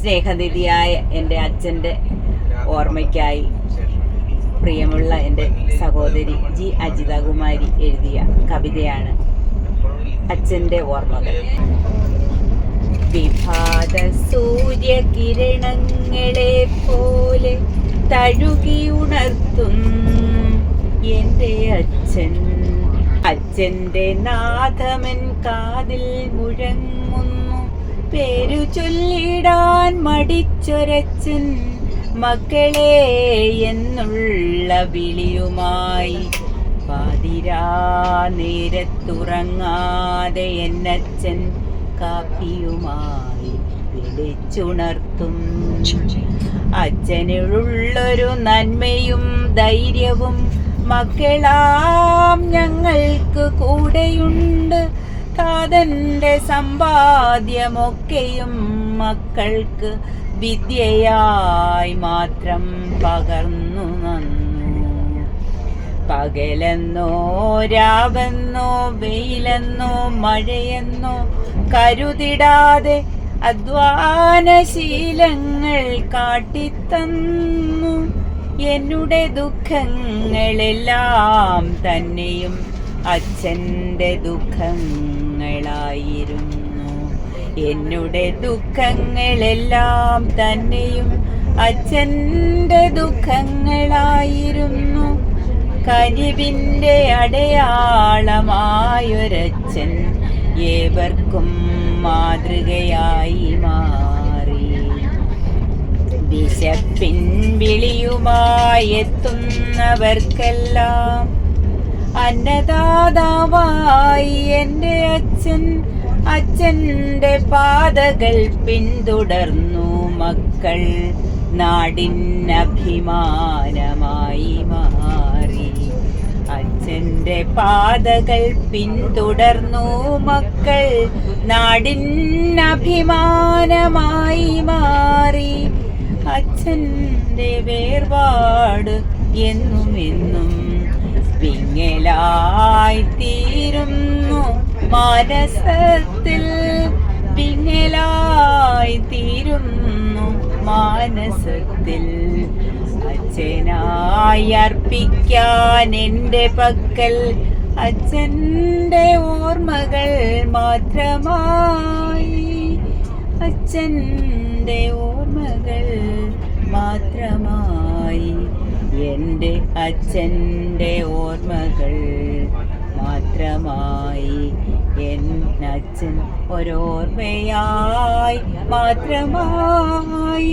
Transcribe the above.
സ്നേഹനിധിയായ എന്റെ അച്ഛന്റെ ഓർമ്മയ്ക്കായി പ്രിയമുള്ള എന്റെ സഹോദരി ജി അജിതകുമാരി എഴുതിയ കവിതയാണ് അച്ഛന്റെ ഓർമ്മകൾ. വിഭാത സൂര്യകിരണങ്ങളെ പോലെ തഴുകി ഉണർത്തും എന്റെ അച്ഛൻ. അച്ഛന്റെ നാഥമൻ കാതിൽ മുഴങ്ങുന്നു. പേരു ചൊല്ലിടാൻ മടിച്ചൊരച്ചൻ മക്കളെ എന്നുള്ള വിളിയുമായി പാതിരാ നേരത്തുറങ്ങാതെ എന്നച്ഛൻ കാപ്പിയുമായി വിളിച്ചുണർത്തും. അച്ഛനുള്ളൊരു നന്മയും ധൈര്യവും മക്കളാം ഞങ്ങൾക്ക് കൂടെയുണ്ട്. കാതന്റെ സമ്പാദ്യമൊക്കെയും മക്കൾക്ക് വിദ്യയായി മാത്രം പകർന്നു നന്നു. പകലെന്നോ രാവെന്നോ വെയിലെന്നോ മഴയെന്നോ കരുതിടാതെ അധ്വാനശീലങ്ങൾ കാട്ടിത്തന്നു. എന്നുടെ ദുഃഖങ്ങളെല്ലാം തന്നെയും അച്ഛന്റെ ദുഃഖങ്ങളായിരുന്നു. എന്നുടെ ദുഃഖങ്ങളെല്ലാം തന്നെയും അച്ഛന്റെ ദുഃഖങ്ങളായിരുന്നു. കനിവിന്റെ അടയാളമായൊരച്ഛൻ ഏവർക്കും മാതൃകയായി മാറി. വിശപ്പിൻ വിളിയുമായെത്തുന്നവർക്കെല്ലാം അന്നദാതാവായി എന്റെ അച്ഛൻ അച്ഛന്റെ പാതകൾ പിന്തുടർന്നു മക്കൾ. നാടിൻ അഭിമാനമായി മാറി. അച്ഛന്റെ പാതകൾ പിന്തുടർന്നു മക്കൾ. നാടിൻ അഭിമാനമായി മാറി. അച്ഛന്റെ വേർപാട് എന്നും എന്നും വിങ്ങലായി തീരുന്നു മാനസത്തിൽ പിന്നിലായി തീരുന്നു മാനസത്തിൽ. അച്ഛനായി അർപ്പിക്കാൻ എന്റെ പക്കൽ അച്ഛന്റെ ഓർമ്മകൾ മാത്രമായി. അച്ഛന്റെ ഓർമ്മകൾ മാത്രമായി. എന്റെ അച്ഛന്റെ ഓർമ്മകൾ മാത്രമായി. അച്ഛൻ ഒരോർമ്മയായി മാത്രമായി